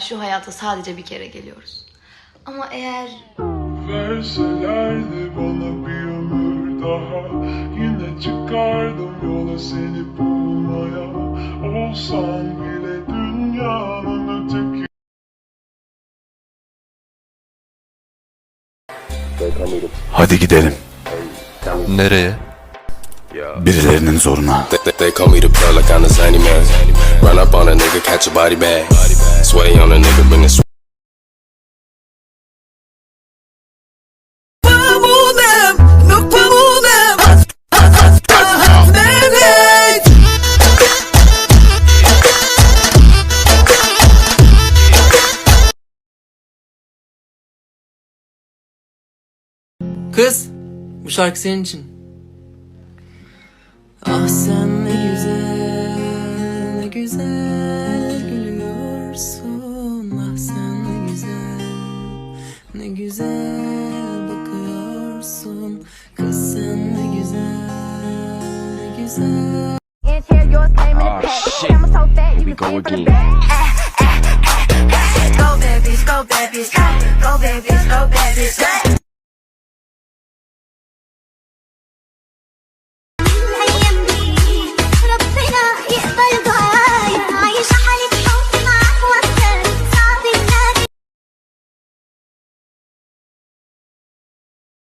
Şu hayata sadece bir kere geliyoruz. Ama eğer Verselerdi bana bir ömür daha Yine çıkardım yola seni bulmaya Olsam bile dünyanın öteki Hadi gidelim. Nereye? Birilerinin zoruna. They, call me the plug like I'm the zany man. Run up on a nigga, catch a body bag. Sway on a nigga, bring the? Kız, bu şarkı senin için. Ah sen ne güzel, ne güzel gülüyorsun. Ah sen ne güzel, ne güzel bakıyorsun. Kız sen ne güzel, ne güzel. Pack. shit. Here we go again. go babies, go babies.